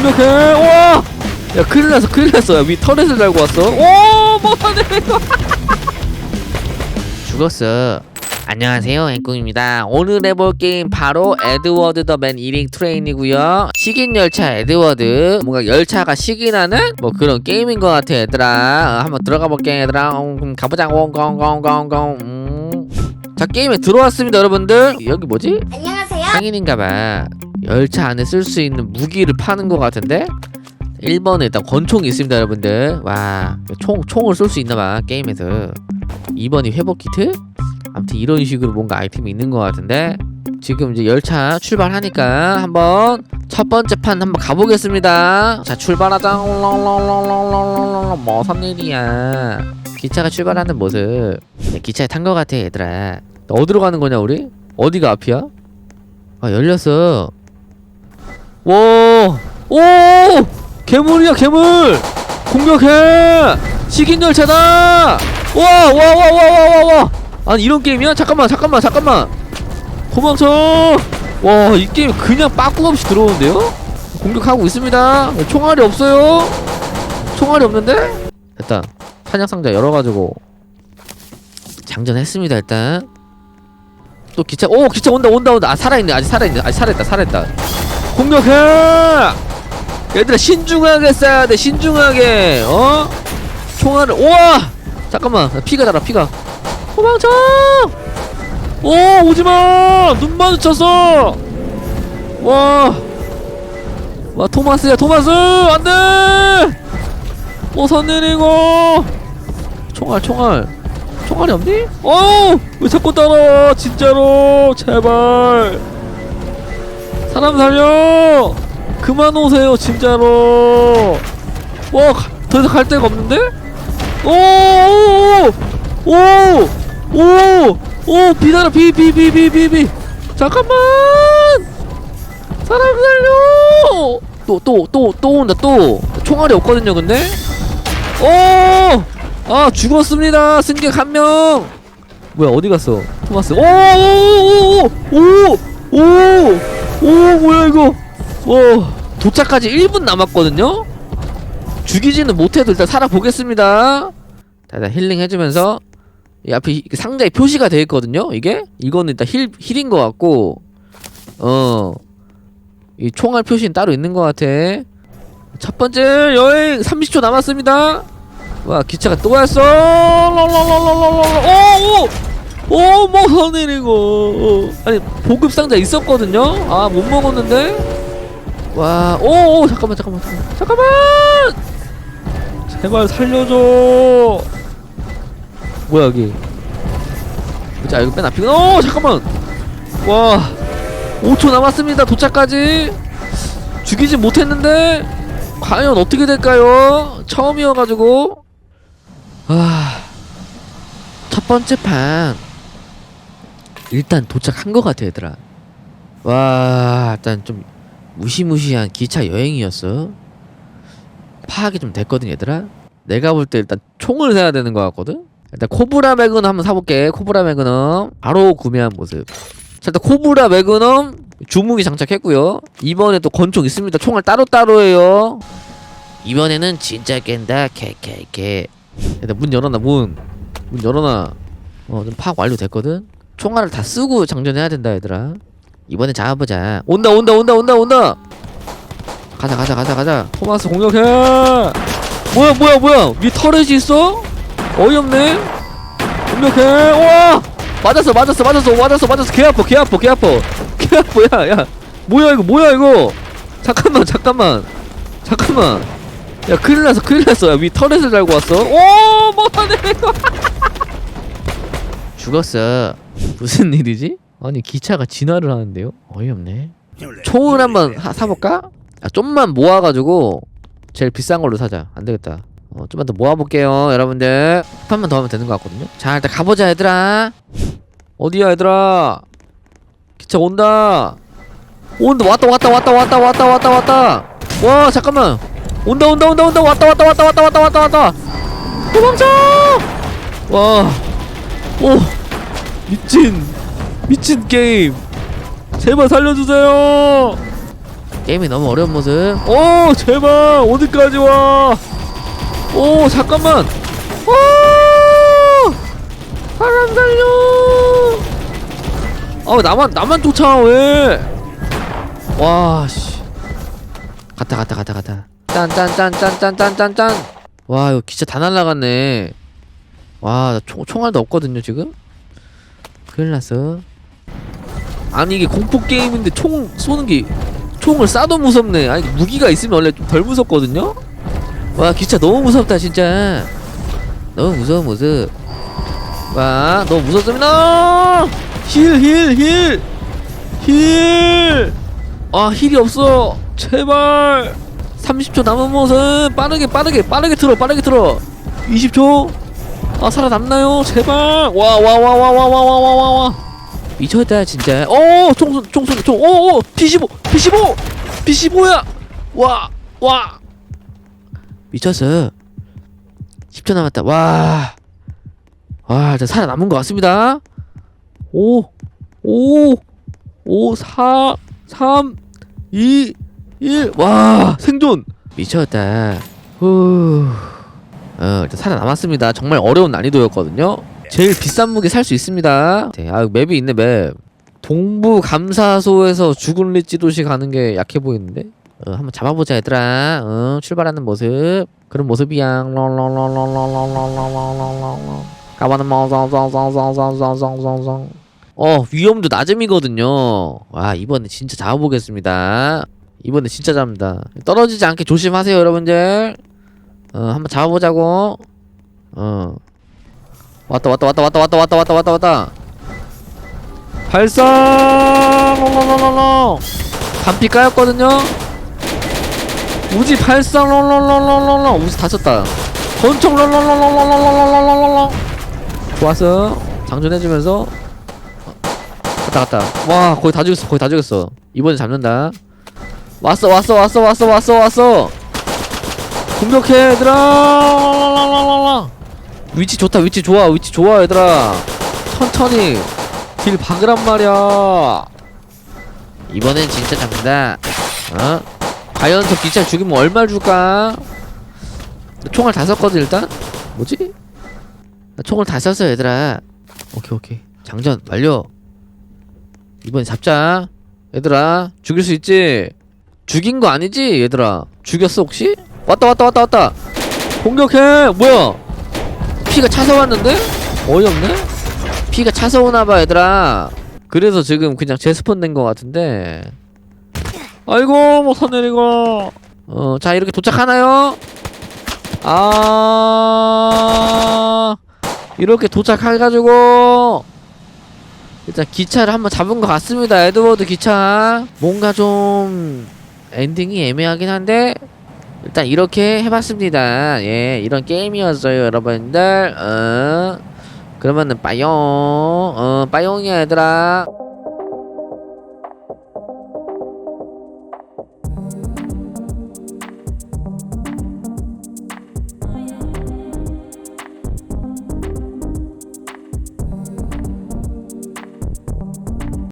공격해 우와! 야 큰일 났어 큰일 났어. 야위 터렛을 달고 왔어. 오 못하네 죽었어. 안녕하세요 앵꿍입니다. 오늘 해볼 게임 바로 에드워드 더 맨 이링 트레인이고요. 식인 열차 에드워드. 뭔가 열차가 식이 나는 뭐 그런 게임인 것 같아 얘들아. 어, 한번 들어가 볼게 얘들아. 음, 가보자. 꽁꽁꽁꽁꽁 음. 자 게임에 들어왔습니다 여러분들. 여기 뭐지? 안녕하세요. 상인인가봐. 열차 안에 쓸 수 있는 무기를 파는 것 같은데? 1번에 일단 권총이 있습니다 여러분들. 와 총 총을 쏠 수 있나봐 게임에서. 2번이 회복 키트? 아무튼 이런 식으로 뭔가 아이템이 있는 것 같은데? 지금 이제 열차 출발하니까 한번 첫 번째 판 한번 가보겠습니다. 자 출발하자. 뭐선 일이야? 기차가 출발하는 모습. 야, 기차에 탄 것 같아 얘들아. 어디로 가는 거냐 우리? 어디가 앞이야? 아 열렸어 와, 오, 괴물이야 괴물. 공격해. 식인 열차다. 와, 와, 와, 와, 와, 와, 와. 아니 이런 게임이야? 잠깐만, 잠깐만, 잠깐만. 도망쳐. 와, 이 게임 그냥 빠꾸 없이 들어오는데요? 공격하고 있습니다. 총알이 없어요. 총알이 없는데? 일단 사냥 상자 열어가지고 장전했습니다. 일단 또 기차, 오, 기차 온다, 온다, 온다. 아 살아있네, 아직 살아있네, 아직 살아있다, 살아있다. 공격해! 얘들아 신중하게 쏴야 돼 신중하게 어? 총알을 우와! 잠깐만 나 피가 달아 피가 도망쳐! 오 오지마! 눈 마주쳤어! 와! 와 토마스야 토마스! 안돼! 오선 내리고! 총알 총알 총알이 없니? 어! 왜 자꾸 따라와 진짜로 제발 사람 살려! 그만 오세요, 진짜로! 와, 가- 더 이상 갈 데가 없는데? 오! 오! 오! 오! 오! 비달아, 비, 비, 비, 비, 비, 비! 잠깐만! 사람 살려! 또, 또, 또, 또 온다, 또! 총알이 없거든요, 근데? 오! 아, 죽었습니다! 승객 한 명! 뭐야, 어디 갔어? 토마스. 오! 오! 오! 오! 오! 오 뭐야 이거 와 도착까지 1분 남았거든요 죽이지는 못해도 일단 살아보겠습니다 자, 일단 힐링 해주면서 이 앞에 이 상자에 표시가 되어 있거든요 이게 이거는 일단 힐, 힐인 것 같고 어 이 총알 표시는 따로 있는 것 같아 첫 번째 여행 30초 남았습니다 와 기차가 또 왔어 오오 오, 뭐 선일이고. 아니, 보급 상자 있었거든요? 아, 못 먹었는데? 와, 오, 오, 잠깐만, 잠깐만, 잠깐만. 제발 살려줘. 뭐야, 여기. 자, 이거 맨 앞이구나. 오, 잠깐만! 와, 5초 남았습니다, 도착까지. 죽이진 못했는데, 과연 어떻게 될까요? 처음이어가지고. 아, 첫 번째 판. 일단 도착한 것 같아 얘들아. 와 일단 좀 무시무시한 기차 여행이었어. 파악이 좀 됐거든 얘들아. 내가 볼 때 일단 총을 사야 되는 것 같거든? 일단 코브라 매그넘 한번 사볼게 코브라 매그넘. 바로 구매한 모습. 자 일단 코브라 매그넘 주무기 장착했고요. 이번에 또 권총 있습니다. 총알 따로따로 해요. 이번에는 진짜 깬다. 개개개 일단 문 열어놔 문 문 열어놔. 어 좀 파악 완료됐거든? 총알을 다 쓰고 장전해야 된다 얘들아. 이번엔 잡아보자. 온다 온다 온다 온다 온다! 가자 가자 가자 가자. 토마스 공격해! 뭐야 뭐야 뭐야? 위 터렛이 있어? 어이없네. 공격해! 와! 맞았어 맞았어 맞았어 맞았어 맞았어. 개 아파 개 아파 개 아파. 개 아파 야야. 뭐야 이거 뭐야 이거? 잠깐만 잠깐만. 잠깐만 야 큰일 났어 큰일 났어. 야위 터렛을 달고 왔어. 오 이거 죽었어. 무슨 일이지? 아니 기차가 진화를 하는데요? 어이없네. 총을 한번 하- 사볼까? 아 좀만 모아가지고 제일 비싼 걸로 사자. 안되겠다. 어 좀만 더 모아볼게요 여러분들. 한 판만 더 하면 되는 것 같거든요? 자 일단 가보자 얘들아. 어디야 얘들아? 기차 온다. 온다 왔다 왔다 왔다 왔다 왔다 왔다 왔다. 와 잠깐만 온다 온다 온다 온다. 왔다 왔다 왔다 왔다 왔다 왔다 왔다. 도망쳐! 와오. 미친. 미친 게임. 제발 살려주세요. 게임이 너무 어려운 모습. 오 제발. 어디까지 와오 잠깐만. 오! 사람 살려! 아 나만 나만 쫓아 왜와씨. 갔다 갔다 갔다 갔다 딴딴딴딴딴딴딴딴 와 이거 기차 다 날라갔네 와, 나 총, 총알도 없거든요, 지금? 큰일 났어. 아니, 이게 공포 게임인데 총 쏘는 게, 총을 쏴도 무섭네. 아니, 무기가 있으면 원래 좀 덜 무섭거든요? 와, 기차 너무 무섭다, 진짜. 너무 무서워, 모습. 와, 너무 무섭습니다! 힐, 힐, 힐! 힐! 아, 힐이 없어! 제발! 30초 남은 모습! 빠르게, 빠르게, 빠르게 틀어, 빠르게 틀어! 20초! 아 살아남나요? 제발. 와 와 와 와 와 와 와 와 와와 미쳤다 진짜. 어 총쏜 총쏜 총오오 P15 P15 P15야. 와 와. 미쳤어. 10초 남았다. 와와 일단 살아남은 것 같습니다. 5 5 5 4 3 2 1 와 생존 미쳤다 후 어, 살아남았습니다. 정말 어려운 난이도였거든요. 제일 비싼 무기 살 수 있습니다. 네, 아, 맵이 있네, 맵. 동부 감사소에서 죽은 리찌 도시 가는 게 약해 보이는데? 어, 한번 잡아보자, 얘들아. 어, 출발하는 모습. 그런 모습이야. 가만은 멍성성성성성성성성. 어, 위험도 낮음이거든요. 와, 이번에 진짜 잡아보겠습니다. 이번에 진짜 잡는다. 떨어지지 않게 조심하세요, 여러분들. 어 한번 잡아보자고. 어. 왔다 왔다 왔다 왔다 왔다 왔다 왔다 왔다 왔다. 발사! 롤롤롤롤 반피 까였거든요? 우지 발사 롤롤롤롤롤 우지 다쳤다. 권총 롤롤롤롤롤롤롤롤 좋았어. 장전해주면서. 갔다 갔다. 와 거의 다 죽였어 거의 다 죽였어. 이번에 잡는다 왔어 왔어 왔어 왔어 왔어 왔어. 공격해 얘들아. 위치 좋다 위치 좋아 위치 좋아 얘들아. 천천히. 길 박으란 말이야. 이번엔 진짜 잡는다. 어? 과연 저 기차 죽이면 얼마 줄까? 나 총알 다 썼거든 일단. 뭐지? 나 총알 다 썼어 얘들아. 오케이 오케이. 장전 완료. 이번엔 잡자. 얘들아 죽일 수 있지? 죽인 거 아니지 얘들아? 죽였어 혹시? 왔다 왔다 왔다 왔다. 공격해! 뭐야? 피가 차서 왔는데? 어이없네? 피가 차서 오나봐 얘들아. 그래서 지금 그냥 재스폰 된 거 같은데. 아이고 못 사내리고. 어 자 이렇게 도착하나요? 아 이렇게 도착해가지고 일단 기차를 한번 잡은 것 같습니다. 에드워드 기차. 뭔가 좀 엔딩이 애매하긴 한데 일단 이렇게 해봤습니다. 예, 이런 게임이었어요, 여러분들. 어, 그러면은 빠용, 어, 빠용이야, 얘들아.